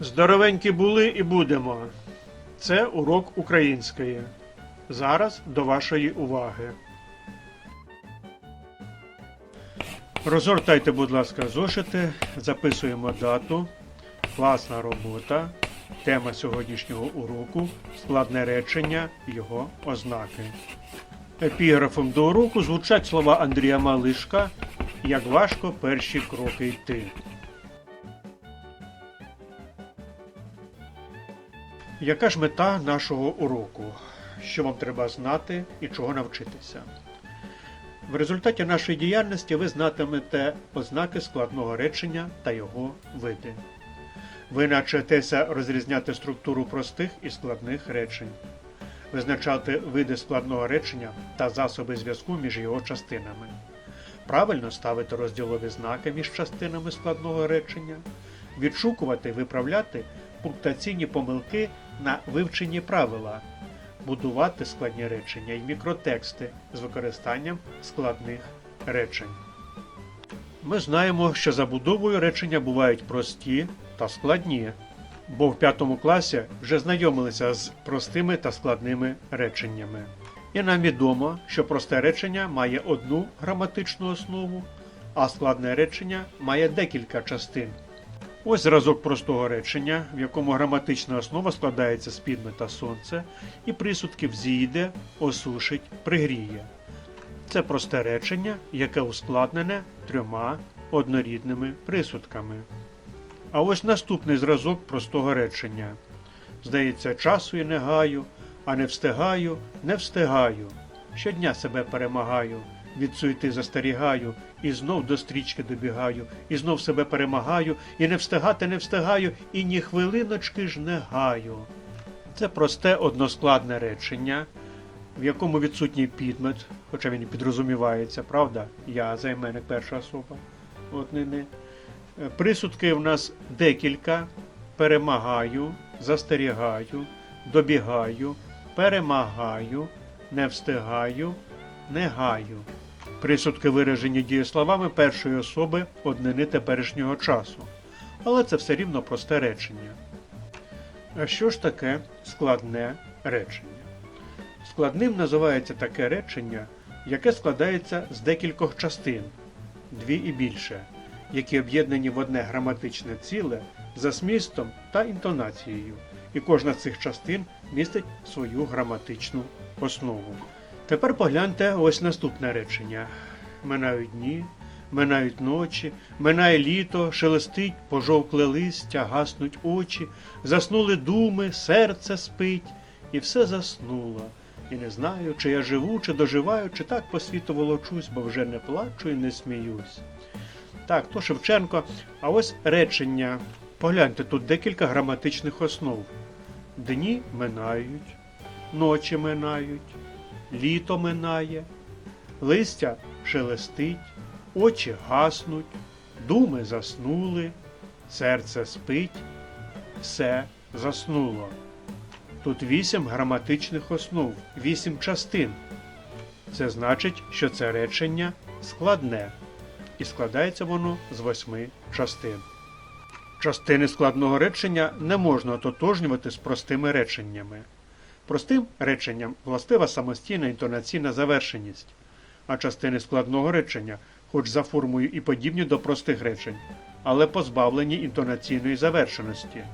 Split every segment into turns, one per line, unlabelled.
Здоровенькі були і будемо. Це урок української. Зараз до вашої уваги. Розгортайте, будь ласка, зошити, записуємо дату, класна робота, тема сьогоднішнього уроку, складне речення, його ознаки. Епіграфом до уроку звучать слова Андрія Малишка Як важко перші кроки йти. Яка ж мета нашого уроку? Що вам треба знати і чого навчитися? В результаті нашої діяльності ви знатимете ознаки складного речення та його види. Ви навчитеся розрізняти структуру простих і складних речень, визначати види складного речення та засоби зв'язку між його частинами, правильно ставити розділові знаки між частинами складного речення, відшукувати виправляти пунктуаційні помилки на вивчені правила, будувати складні речення і мікротексти з використанням складних речень. Ми знаємо, що забудовою речення бувають прості та складні, бо в п'ятому класі вже знайомилися з простими та складними реченнями. І нам відомо, що просте речення має одну граматичну основу, а складне речення має декілька частин. Ось зразок простого речення, в якому граматична основа складається з підме та сонце, і присудків зійде, осушить, пригріє. Це просте речення, яке ускладнене трьома однорідними присудками. А ось наступний зразок простого речення. Здається, часу і не гаю, а не встигаю, не встигаю. Щодня себе перемагаю, від суєти застерігаю, і знов до стрічки добігаю, і знов себе перемагаю, і не встигати не встигаю, і ні хвилиночки ж не гаю. Це просте односкладне речення, в якому відсутній підмет, хоча він і підрозумівається, правда? Я займенник перша особа. От не, не. Присудки в нас декілька. Перемагаю, застерігаю, добігаю, перемагаю, не встигаю, не гаю. Присудки виражені дієсловами першої особи однини теперішнього часу. Але це все рівно просте речення. А що ж таке складне речення? Складним називається таке речення, яке складається з декількох частин, дві і більше, які об'єднані в одне граматичне ціле за змістом та інтонацією, і кожна з цих частин містить свою граматичну основу. Тепер погляньте ось наступне речення. Минають дні, минають ночі, минає літо, шелестить, пожовкле листя, гаснуть очі, заснули думи, серце спить, і все заснуло. І не знаю, чи я живу, чи доживаю, чи так по світу волочусь, бо вже не плачу і не сміюсь. Так, то Шевченко. А ось речення. Погляньте, тут декілька граматичних основ. Дні минають, ночі минають, літо минає, листя шелестить, очі гаснуть, думи заснули, серце спить, все заснуло. Тут вісім граматичних основ, вісім частин. Це значить, що це речення складне, і складається воно з восьми частин. Частини складного речення не можна ототожнювати з простими реченнями. Простим реченням властива самостійна інтонаційна завершеність, а частини складного речення, хоч за формою і подібні до простих речень, але позбавлені інтонаційної завершеності.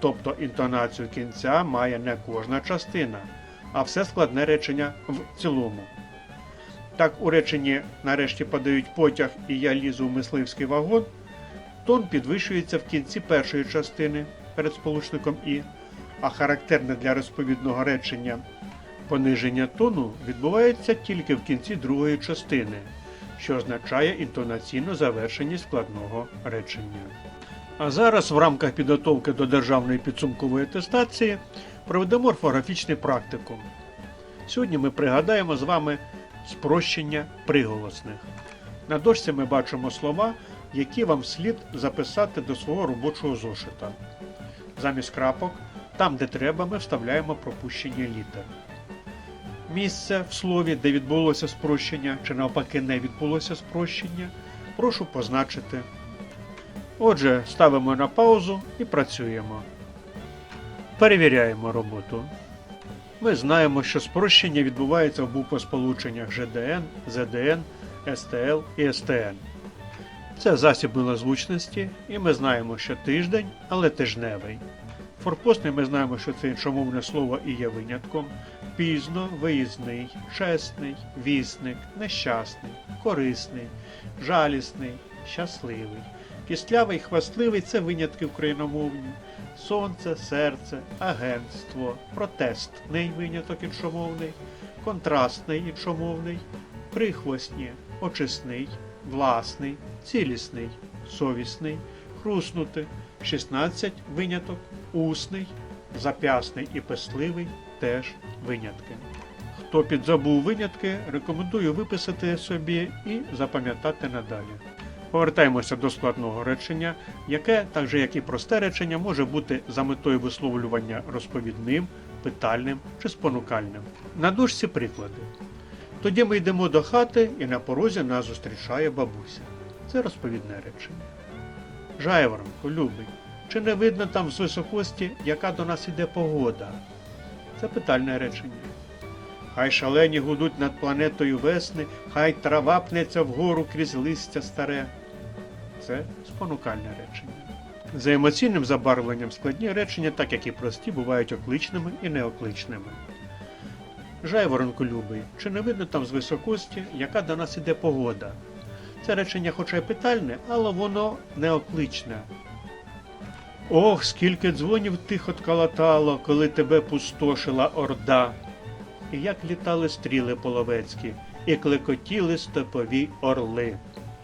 Тобто інтонацію кінця має не кожна частина, а все складне речення в цілому. Так у реченні нарешті подають потяг і я лізу в мисливський вагон, тон підвищується в кінці першої частини перед сполучником і, а характерне для розповідного речення пониження тону відбувається тільки в кінці другої частини, що означає інтонаційну завершеність складного речення. А зараз в рамках підготовки до державної підсумкової атестації проведемо орфографічний практикум. Сьогодні ми пригадаємо з вами спрощення приголосних. На дошці ми бачимо слова, які вам слід записати до свого робочого зошита. Замість крапок, там, де треба, ми вставляємо пропущення літер. Місце в слові, де відбулося спрощення, чи навпаки не відбулося спрощення, прошу позначити Отже, ставимо на паузу і працюємо. Перевіряємо роботу. Ми знаємо, що спрощення відбувається в буквосполученнях ЖДН, ЗДН, СТЛ і СТН. Це засіб милозвучності, і ми знаємо, що тиждень, але тижневий. Форпостний ми знаємо, що це іншомовне слово і є винятком. Пізно, виїзний, чесний, вісник, нещасний, корисний, жалісний, щасливий. Кістлявий, хвастливий це винятки україномовні. Сонце, серце, агентство, протестний виняток іншомовний, контрастний іншомовний, прихвостні, очисний, власний, цілісний, совісний, хруснути, 16 виняток, усний, зап'ясний і писливий теж винятки. Хто підзабув винятки, рекомендую виписати собі і запам'ятати надалі. Повертаємося до складного речення, яке, так же як і просте речення, може бути за метою висловлювання розповідним, питальним чи спонукальним. На дошці приклади. Тоді ми йдемо до хати, і на порозі нас зустрічає бабуся. Це розповідне речення. Жайворонку, любий, чи не видно там з високості, яка до нас іде погода? Це питальне речення. Хай шалені гудуть над планетою весни, хай трава пнеться вгору крізь листя старе. Це спонукальне речення. За емоційним забарвленням складні речення, так як і прості, бувають окличними і неокличними. Жайворонку любий, чи не видно там з високості, яка до нас іде погода? Це речення хоча й питальне, але воно неокличне. Ох, скільки дзвонів тихо ткалатало, коли тебе пустошила орда. І як літали стріли половецькі, і клекотіли степові орли.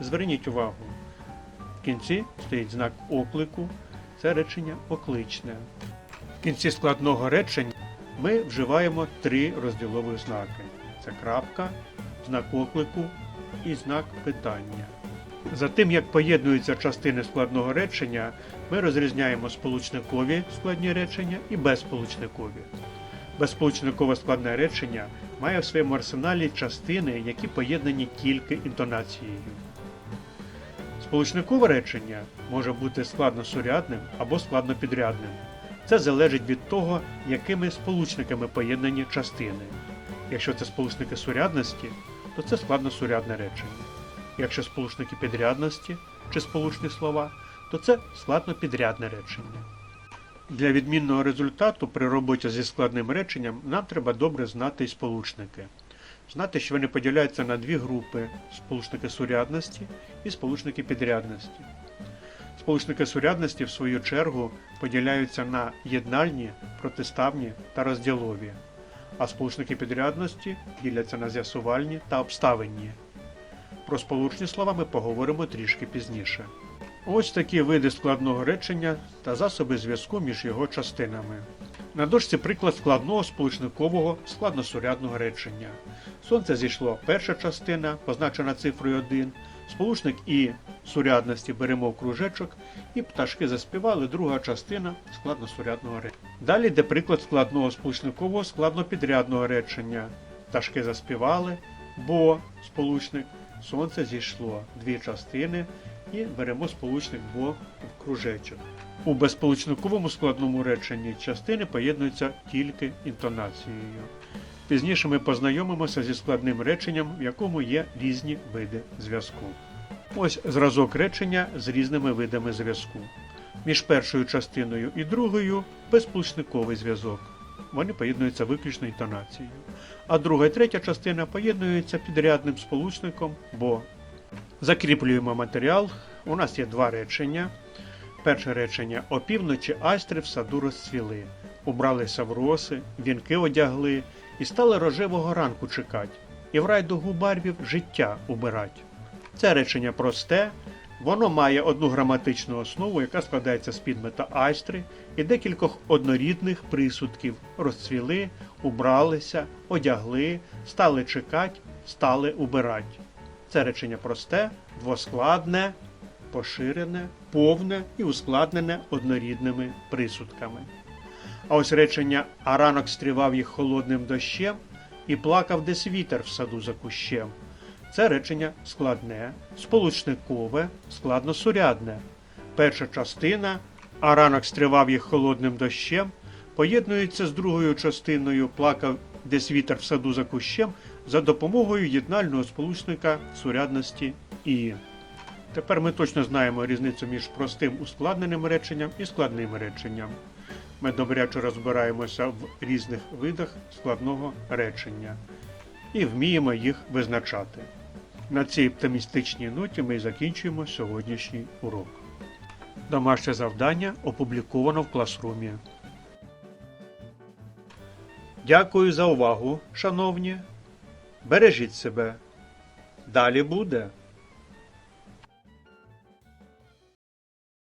Зверніть увагу. В кінці стоїть знак оклику, це речення окличне. В кінці складного речення ми вживаємо три розділові знаки: це крапка, знак оклику і знак питання. За тим, як поєднуються частини складного речення, ми розрізняємо сполучникові складні речення і безсполучникові. Безсполучникове складне речення має в своєму арсеналі частини, які поєднані тільки інтонацією. Сполучникове речення може бути складносурядним або складнопідрядним. Це залежить від того, якими сполучниками поєднані частини. Якщо це сполучники сурядності, то це складносурядне речення. Якщо сполучники підрядності чи сполучні слова, то це складнопідрядне речення. Для відмінного результату при роботі зі складним реченням нам треба добре знати і сполучники. Знати, що вони поділяються на дві групи сполучники сурядності і сполучники підрядності. Сполучники сурядності, в свою чергу, поділяються на єднальні, протиставні та розділові, а сполучники підрядності діляться на з'ясувальні та обставинні. Про сполучні слова ми поговоримо трішки пізніше. Ось такі види складного речення та засоби зв'язку між його частинами. На дошці приклад складного сполучникового складносурядного речення. Сонце зійшло перша частина, позначена цифрою 1. Сполучник і сурядності беремо в кружечок, і пташки заспівали друга частина складносурядного речення. Далі йде приклад складного сполучникового складнопідрядного речення. Пташки заспівали, бо сполучник, сонце зійшло дві частини і беремо сполучник бо в кружечок. У безсполучниковому складному реченні частини поєднуються тільки інтонацією. Пізніше ми познайомимося зі складним реченням, в якому є різні види зв'язку. Ось зразок речення з різними видами зв'язку. Між першою частиною і другою безсполучниковий зв'язок. Вони поєднуються виключно інтонацією. А друга і третя частина поєднуються підрядним сполучником бо. Закріплюємо матеріал. У нас є два речення. Перше речення опівночі айстри в саду розцвіли, убралися в роси, вінки одягли і стали рожевого ранку чекать, і в райдугу барвів життя убирать. Це речення просте, воно має одну граматичну основу, яка складається з підмета айстри і декількох однорідних присудків розцвіли, убралися, одягли, стали чекать, стали убирать. Це речення просте, двоскладне, поширене, повне і ускладнене однорідними присудками. А ось речення А ранок стрівав їх холодним дощем і плакав десь вітер в саду за кущем. Це речення складне, сполучникове, складносурядне. перша частина, а ранок стривав їх холодним дощем, поєднується з другою частиною плакав десь вітер в саду за кущем за допомогою єднального сполучника сурядності і. Тепер ми точно знаємо різницю між простим ускладненим реченням і складним реченням. Ми добряче розбираємося в різних видах складного речення і вміємо їх визначати. На цій оптимістичній ноті ми закінчуємо сьогоднішній урок. Домашнє завдання опубліковано в класрумі. Дякую за увагу, шановні. Бережіть себе. Далі буде.